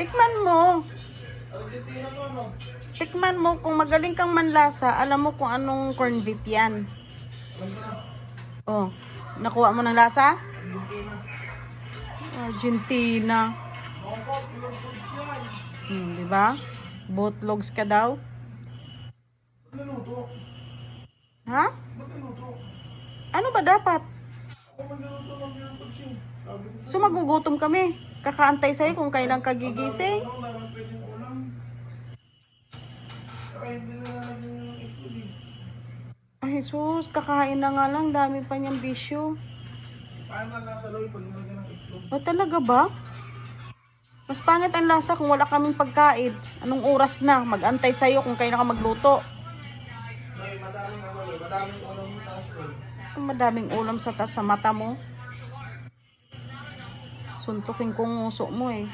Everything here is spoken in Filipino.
Tikman mo. Tikman mo kung magaling kang manlasa, alam mo kung anong corned beef yan. Oh, nakuha mo ng lasa? Argentina. Argentina. Hmm, di ba? Bootlogs ka daw. Ha? Ano ba dapat? So magugutom kami. Kakaantay sa'yo kung kailan ka gigising. Ay, Jesus, kakain na nga lang. Dami pa niyang bisyo. O talaga ba? Mas pangit ang lasa kung wala kaming pagkain. Anong oras na? Mag-antay sa'yo kung kailan ka magluto. Ano madaming ulam sa tas sa mata mo. Suntukin kong uso mo eh.